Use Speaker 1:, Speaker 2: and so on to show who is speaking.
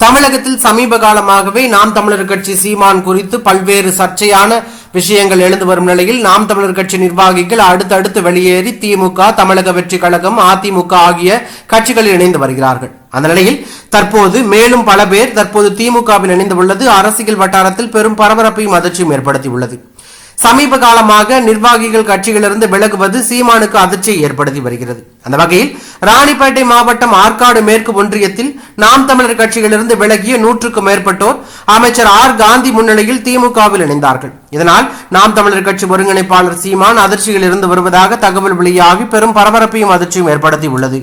Speaker 1: தமிழகத்தில் சமீப காலமாகவே நாம் தமிழர் கட்சி சீமான் குறித்து பல்வேறு சர்ச்சையான விஷயங்கள் எழுந்து வரும் நிலையில் நாம் தமிழர் கட்சி நிர்வாகிகள் அடுத்தடுத்து வெளியேறி திமுக தமிழக வெற்றி கழகம் அதிமுக ஆகிய கட்சிகளில் இணைந்து வருகிறார்கள். அந்த நிலையில் தற்போது மேலும் பல பேர் தற்போது திமுகவில் இணைந்து உள்ளது அரசியல் வட்டாரத்தில் பெரும் பரபரப்பையும் அதிர்ச்சியும் ஏற்படுத்தியுள்ளது. சமீப காலமாக நிர்வாகிகள் கட்சியிலிருந்து விலகுவது சீமானுக்கு அதிர்ச்சியை ஏற்படுத்தி வருகிறது. அந்த வகையில் ராணிப்பேட்டை மாவட்டம் ஆற்காடு மேற்கு ஒன்றியத்தில் நாம் தமிழர் கட்சியிலிருந்து விலகிய நூற்றுக்கும் மேற்பட்டோர் அமைச்சர் ஆர் காந்தி முன்னிலையில் திமுகவில் இணைந்தார்கள். இதனால் நாம் தமிழர் கட்சி ஒருங்கிணைப்பாளர் சீமான் அதிர்ச்சியில் இருந்து வருவதாக தகவல் வெளியாகி பெரும் பரபரப்பையும் அதிர்ச்சியும் ஏற்படுத்தியுள்ளது.